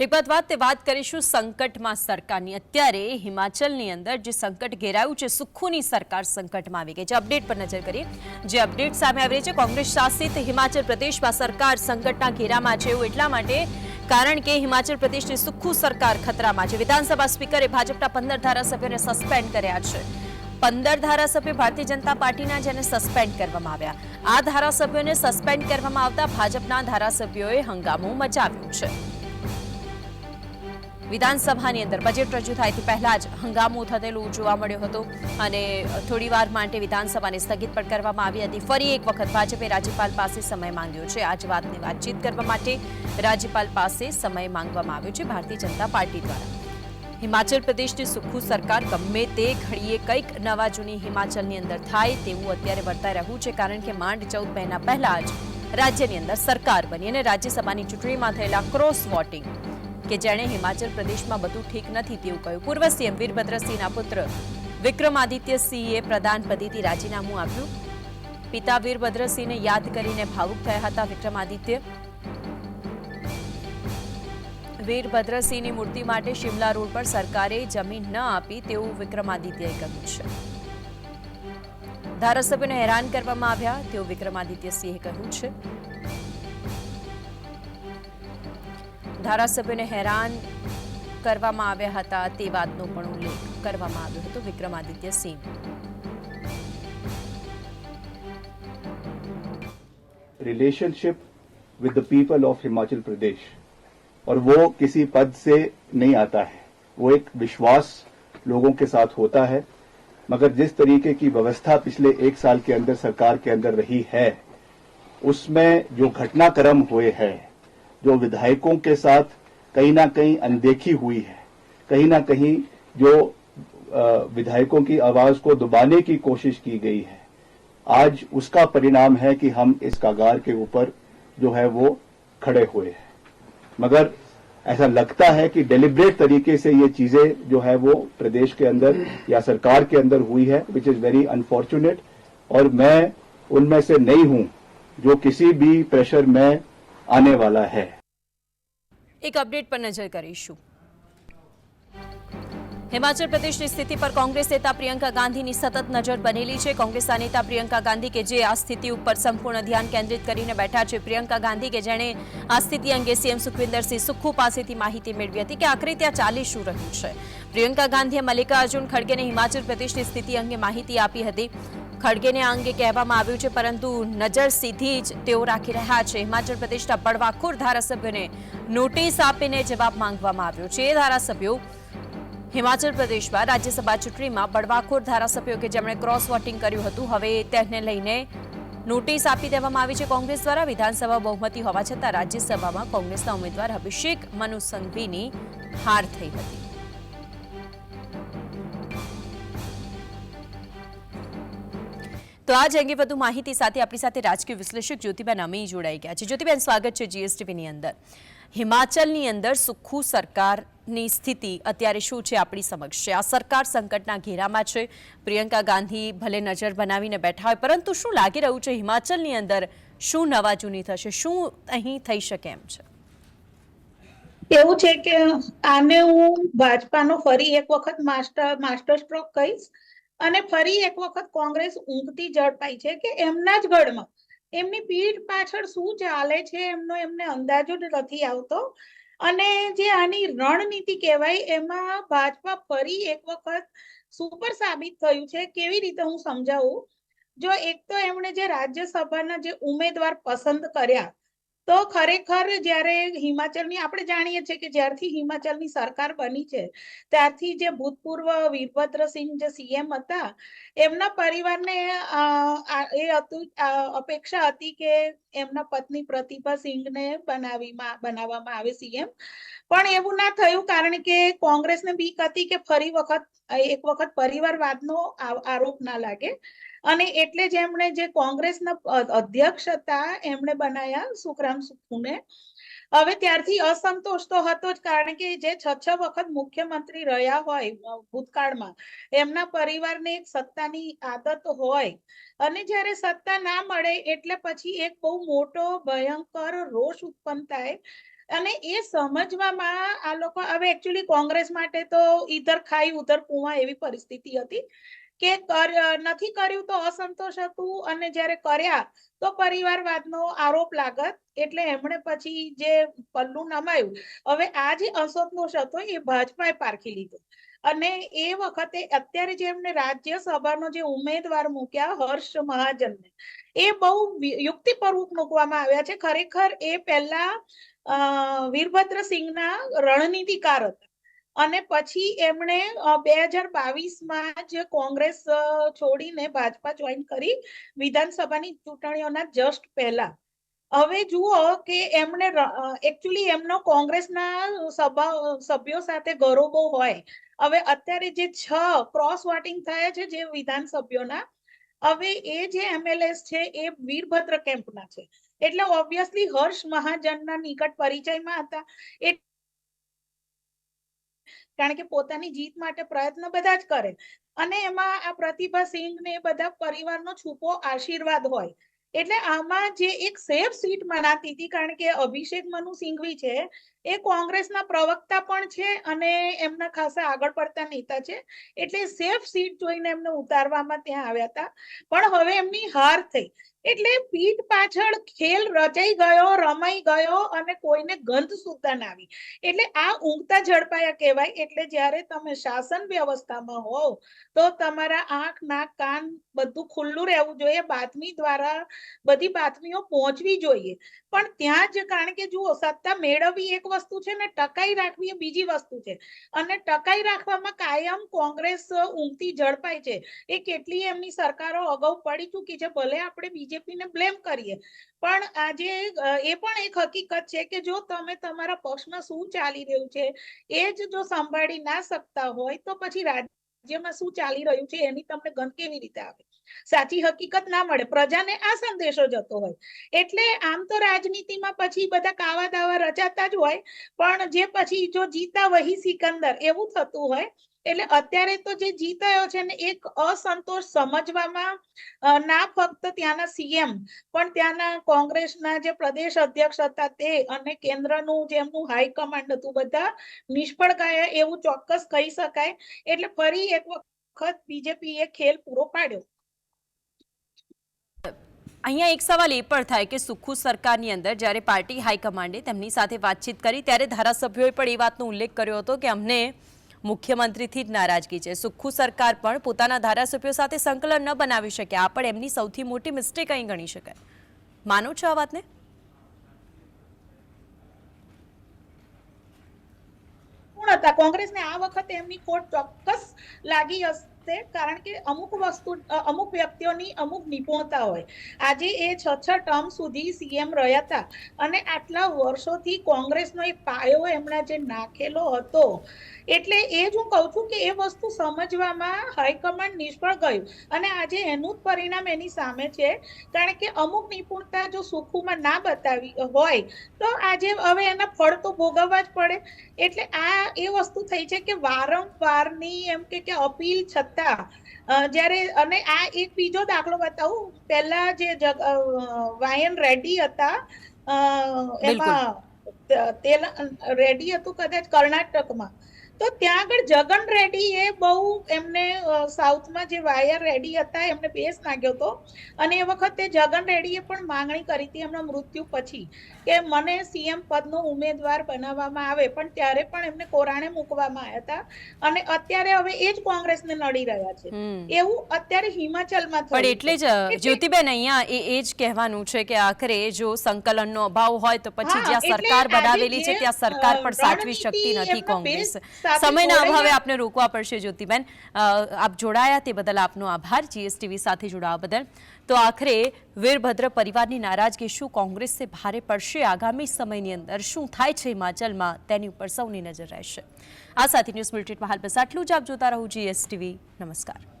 વિગતવાર તે વાત કરીશું સંકટમાં સરકારની. અત્યારે હિમાચલની અંદર જે સંકટ ઘેરાયું છે, સુખુની સરકાર સંકટમાં આવી ગઈ છે. અપડેટ પર નજર કરીએ. જે અપડેટ સામે આવી છે, કોંગ્રેસ શાસિત હિમાચલ પ્રદેશમાં સરકાર સંકટના ઘેરામાં છે એવું એટલા માટે કારણ કે હિમાચલ પ્રદેશની સુખુ સરકાર ખતરામાં છે. વિધાનસભા સ્પીકરે ભાજપના પંદર ધારાસભ્યોને સસ્પેન્ડ કર્યા છે. પંદર ધારાસભ્યો ભારતીય જનતા પાર્ટીના જેને સસ્પેન્ડ કરવામાં આવ્યા. આ ધારાસભ્યોને સસ્પેન્ડ કરવામાં આવતા ભાજપના ધારાસભ્યોએ હંગામો મચાવ્યો છે. વિધાનસભાની અંદર બજેટ રજૂ થાય તે પહેલા જ હંગામો થતેલું જોવા મળ્યો હતો અને થોડી વાર માટે વિધાનસભાને સ્થગિત પણ કરવામાં આવી હતી. ફરી એક વખત ભાજપે રાજ્યપાલ પાસે સમય માંગ્યો છે. આ જ વાતની વાતચીત કરવા માટે રાજ્યપાલ પાસે સમય માંગવામાં આવ્યો છે ભારતીય જનતા પાર્ટી દ્વારા. હિમાચલ પ્રદેશની સુખુ સરકાર ગમે તે ઘડીએ કંઈક નવા જૂની હિમાચલની અંદર થાય તેવું અત્યારે વર્તાઈ રહ્યું છે કારણ કે માંડ ચૌદ મહિના પહેલા જ રાજ્યની અંદર સરકાર બની અને રાજ્યસભાની ચૂંટણીમાં થયેલા ક્રોસ વોટિંગ કે જેણે હિમાચલ પ્રદેશમાં બધું ઠીક નથી તેવું કહ્યું. પૂર્વ સીએમ વીરભદ્રસિંહના પુત્ર વિક્રમાદિત્ય સિંહે પ્રધાન પદેથી રાજીનામું આપ્યું. પિતા વીરભદ્રસિંહને યાદ કરીને ભાવુક થયા હતા વિક્રમાદિત્ય. વીરભદ્રસિંહની મૂર્તિ માટે શિમલા રોડ પર સરકારે જમીન ન આપી તેવું વિક્રમાદિત્યએ કહ્યું છે. ધારાસભ્યોને હેરાન કરવામાં આવ્યા તેવું વિક્રમાદિત્ય સિંહે કહ્યું છે. ધારાસભ્યોને હેરાન કરવામાં આવ્યા હતા તે વાતનો પણ ઉલ્લેખ કરવામાં આવ્યો હતો Vikramaditya Singh relationship with the people of Himachal Pradesh और वो किसी पद से नहीं आता है वो एक विश्वास लोगों के साथ होता है मगर जिस तरीके की व्यवस्था पिछले एक साल के अंदर सरकार के अंदर रही है उसमें जो घटनाक्रम हुए हैं जो विधायकों के साथ कहीं ना कहीं अनदेखी हुई है, कहीं ना कहीं जो विधायकों की आवाज़ को दबाने की कोशिश की गई है, आज उसका परिणाम है कि हम इस कागार के ऊपर जो है वो खड़े हुए हैं। मगर ऐसा लगता है कि डेलिब्रेट तरीके से ये चीज़ें जो है वो प्रदेश के अंदर या सरकार के अंदर हुई है विच इज़ वेरी अनफॉर्चुनेट और मैं उनमें से नहीं हूँ जो किसी भी प्रेशर में आने वाला है। એક અપડેટ પર નજર કરીશું. હિમાચલ પ્રદેશની સ્થિતિ પર કોંગ્રેસ નેતા પ્રિયંકા ગાંધીની સતત નજર બનેલી છે. કોંગ્રેસના નેતા પ્રિયંકા ગાંધી કે જે આ સ્થિતિ ઉપર સંપૂર્ણ ધ્યાન કેન્દ્રિત કરીને બેઠા છે. પ્રિયંકા ગાંધી કે જેણે આ સ્થિતિ અંગે સીએમ સુખવિન્દરસિંહ સુખુ પાસેથી માહિતી મેળવી હતી કે આખરે ત્યાં ચાલી શું રહ્યું છે. પ્રિયંકા ગાંધીએ મલ્લિકાર્જુન ખડગેને હિમાચલ પ્રદેશની સ્થિતિ અંગે માહિતી આપી હતી. ખડગેને આ અંગે કહેવામાં આવ્યું છે, પરંતુ નજર સીધી જ તેઓ રાખી રહ્યા છે. હિમાચલ પ્રદેશના બળવાખોર ધારાસભ્યોને નોટિસ આપીને જવાબ માંગવામાં આવ્યો છે. એ ધારાસભ્યો, હિમાચલ પ્રદેશમાં રાજ્યસભા ચૂંટણીમાં બળવાખોર ધારાસભ્યો કે જેમણે ક્રોસ વોટિંગ કર્યું હતું, હવે તેને લઈને નોટિસ આપી દેવામાં આવી છે. કોંગ્રેસ દ્વારા વિધાનસભા બહુમતી હોવા છતાં રાજ્યસભામાં કોંગ્રેસના ઉમેદવાર અભિષેક મનુ સંઘવીની હાર થઈ હતી. તો આજ અંગે વધુ માહિતી સાથે આપણી સાથે રાજકીય વિશ્લેષક જ્યોતિબેન અમી જોડાઈ ગયા છે. જ્યોતિબેન, સ્વાગત છે જીએસટીવીની અંદર. હિમાચલની અંદર સુખુ સરકારની સ્થિતિ અત્યારે શું છે આપણી સમક્ષ? છે, આ સરકાર સંકટના ઘેરામાં છે. પ્રિયંકા ગાંધી ભલે નજર બનાવીને બેઠા હોય, પરંતુ શું લાગી રહ્યું છે હિમાચલની અંદર શું નવા જૂની થશે? શું અહીં થઈ શકે એમ છે? એવું છે કે આને હું ભાજપાનો ફરી એક વખત માસ્ટર માસ્ટર સ્ટ્રોક કહીશ. અને ફરી એક વખત કોંગ્રેસ ઊંઘતી ઝડપાઈ છે કે એમના જ ગઢમાં એમની પીઠ પાછળ શું ચાલે છે એમનો એમને અંદાજો જ નથી આવતો. અને જે આની રણનીતિ કહેવાય, એમાં ભાજપા ફરી એક વખત સુપર સાબિત થયું છે. કેવી રીતે હું સમજાવું? જો એક તો એમણે જે રાજ્યસભાના જે ઉમેદવાર પસંદ કર્યા તો ખરેખર જ્યારે હિમાચલની આપણે જાણીએ છીએ કે જ્યારથી હિમાચલની સરકાર બની છે, ત્યારથી જે ભૂતપૂર્વ વીરભદ્રસિંહ જે સીએમ હતા, એમના પરિવારને એ હતું અપેક્ષા હતી કે એમના પત્ની પ્રતિભા સિંઘને બનાવીમાં, બનાવવામાં આવે સીએમ પણ એવું ના થયું કારણ કે કોંગ્રેસને બીક હતી કે ફરી વખત, એક વખત પરિવારવાદનો આરોપ ના લાગે. અને એટલે જ એમણે જે કોંગ્રેસના અધ્યક્ષ હતા, એમણે બનાયા સુખરામ સુખુને હવે ત્યારથી અસંતોષ તો હતો જ, કારણ કે જે છ છ વખત મુખ્યમંત્રી રહ્યા હોય ભૂતકાળમાં, એમના પરિવારને એક સત્તાની આદત હોય. અને જ્યારે સત્તા ના મળે, એટલે પછી એક બહુ મોટો, ભયંકર રોષ ઉત્પન્ન થાય. અને એ સમજવામાં આ લોકો, હવે એકચ્યુઅલી કોંગ્રેસ માટે તો ઈધર ખાઈ, ઉધર કુવા એવી પરિસ્થિતિ હતી. કે નથી કર્યું તો અસંતોષ હતું અને જ્યારે કર્યા તો પરિવારવાદનો આરોપ લાગત એટલે એમણે પછી જે પલ્લુ નમાયું હવે આ જે અસંતોષ હતો એ ભાજપાએ પારખી લીધો. અને એ વખતે અત્યારે જે એમને રાજ્યસભાનો જે ઉમેદવાર મૂક્યા હર્ષ મહાજનને એ બહુ યુક્તિપૂર્વક મૂકવામાં આવ્યા છે. ખરેખર એ પહેલા અ, વીરભદ્રસિંહના રણનીતિકાર હતા. અને પછી એમણે બે હજાર બાવીસમાં જ કોંગ્રેસ છોડીને ભાજપા જોઈન કરી વિધાનસભાની ચૂંટણીઓના જસ્ટ પહેલા. હવે જુઓ કે એમણે એકચ્યુઅલી એમનો કોંગ્રેસના સભા, સભ્યો સાથે ગૌરવો હોય. હવે અત્યારે જે છ ક્રોસ વોટિંગ થયા છે જે વિધાનસભ્યોના, હવે એ જે એમએલએસ છે એ વીરભદ્ર કેમ્પના છે. એટલે ઓબ્વિયસલી હર્ષ મહાજનના નિકટ પરિચયમાં હતા. કારણ કે પોતાની જીત માટે પ્રયત્ન બધા જ કરે. અને એમાં આ પ્રતિભા સિંહ ને બધા પરિવારનો છૂપો આશીર્વાદ હોય. એટલે આમાં જે એક સેફ સીટ મનાતી હતી, કારણ કે અભિષેક મનુ સિંઘવી છે, એ કોંગ્રેસના પ્રવક્તા પણ છે અને એમના ખાસા આગળ પડતા નેતા છે. એટલે સેફ સીટ જોઈને એમને ઉતારવામાં ત્યાં આવ્યા હતા. પણ હવે એમની હાર થઈ. એટલે પીઠ પાછળ ખેલ રચાઈ ગયો, રમાઈ ગયો અને કોઈને ગંધ સુદ્ધા ના આવી. એટલે આ ઊંઘતા ઝડપાયા કહેવાય. એટલે જ્યારે તમે શાસન વ્યવસ્થામાં હોવ, તો તમારા આંખ, નાક, કાન બધું ખુલ્લું રહેવું જોઈએ. બાતમી દ્વારા બધી બાતમીઓ પહોંચવી જોઈએ. પણ ત્યાં જ કારણ કે જુઓ, સત્તા મેળવવી એક વસ્તુ છે ને ટકાઈ રાખવી એ બીજી વસ્તુ છે. અને ટકાઈ રાખવામાં કાયમ કોંગ્રેસ ઊંઘતી ઝડપાય છે. એ કેટલી એમની સરકારો અગાઉ પડી ચૂકી છે. ભલે આપણે બીજેપીને બ્લેમ કરીએ. પણ આજે એ પણ એક હકીકત છે કે જો તમે તમારા પક્ષમાં શું ચાલી રહ્યું છે, એ જ જો સંભાળી ના શકતા હોય, તો પછી રાજ્યમાં શું ચાલી રહ્યું છે એની તમને ગંધ કેવી રીતે આવે? સાચી હકીકત ના મળે. પ્રજાને આ સંદેશો જતો હોય. એટલે આમ તો રાજનીતિમાં પછી બધા કાવા દાવા રચાતા જ હોય, પણ જે પછી જો જીતા વહી સિકંદર એવું થતું હોય એટલે અત્યારે તો જે જીતાયો છે ને, એક અસંતોષ સમજવામાં ના ફક્ત ત્યાંના સીએમ, પણ ત્યાંના કોંગ્રેસના જે પ્રદેશ અધ્યક્ષ હતા તે અને કેન્દ્રનું જેમનું હાઈકમાન્ડ હતું બધા નિષ્ફળ ગયા એવું ચોક્કસ કહી શકાય. એટલે ફરી એક વખત બીજેપી એ ખેલ પૂરો પાડ્યો. અહીંયા એક સવાલ એ પણ થાય કે સુખુ સરકારની અંદર જ્યારે પાર્ટી હાઈકમાન્ડે તેમની સાથે વાતચીત કરી, ત્યારે ધારાસભ્યોએ પણ એ વાતનો ઉલ્લેખ કર્યો હતો કે અમને મુખ્યમંત્રીથી જ નારાજગી છે. સુખુ સરકાર પણ પોતાના ધારાસભ્યો સાથે સંકલન ન બનાવી શકે. આ પણ એમની સૌથી મોટી મિસ્ટેક અહીં ગણી શકાય. માનો છો આ વાતને? હતા? કોંગ્રેસને આ વખતે એમની ખોટ ચોક્કસ લાગી હશે. કારણ કે અમુક વસ્તુ અમુક વ્યક્તિઓની અમુક નિપુણતા હોય. આજે એ છ છ ટર્મ સુધી સીએમ રહ્યા હતા અને આટલા વર્ષોથી કોંગ્રેસનો એક પાયો એમણે જે નાખેલો હતો. એટલે એ જ હું કહું છું કે એ વસ્તુ સમજવામાં હાઈકમાન્ડ નિષ્ફળ ગયું. અને આજે એનું જ પરિણામ એની સામે છે. કારણ કે અમુક નિપુણતા જો સુખુમાં ના બતાવી હોય, તો આજે હવે એના ફળ તો ભોગવવા જ પડે. એટલે આ એ વસ્તુ થઈ છે કે વારંવારની એમ કે અપીલ છતાં અ, જ્યારે અને આ એક બીજો દાખલો બતાવું. પહેલા જે જગ વાયન રેડ્ડી હતા એમાં તેલ રેડ્ડી હતું કદાચ કર્ણાટકમાં. તો ત્યાં આગળ જગન રેડ્ડી એ બહુ એમને સાઉથમાં જે વાયર રેડ્ડી હતા એમને બેસ નાખ્યો હતો. અને એ વખતે જગન રેડ્ડીએ પણ માંગણી કરી હતી એમના મૃત્યુ પછી કે મને સીએમ પદનો ઉમેદવાર બનાવવામાં આવે. પણ ત્યારે પણ એમને કોરાણે મૂકવામાં આવ્યા હતા. અને અત્યારે હવે એ જ કોંગ્રેસને નડી રહ્યા છે. એવું અત્યારે હિમાચલમાં થયું એટલે જ જ્યોતિબેન અહીંયા એ એ જ કહેવાનું છે કે આખરે જો સંકલનનો અભાવ હોય તો પછી જ્યાં સરકાર બનાવેલી છે ત્યાં સરકાર પણ સાચવી શકતી નથી કોંગ્રેસ. સમયના અભાવે આપને રોકવા પડશે જ્યોતિબેન. આપ જોડાયા તે બદલ આપનો આભાર. જીએસટીવી સાથે જોડાવા બદલ. તો આખરે વીરભદ્ર પરિવારની નારાજગી શું? કોંગ્રેસે ભારે પડશે આગામી સમયની અંદર. શું થાય છે હિમાચલમાં? તેની ઉપર સૌની નજર રહેશે. આ સાથે ન્યૂઝ બુલેટિનમાં હાલ બસ આટલું જ. આપ જોતા રહો જીએસટીવી. નમસ્કાર.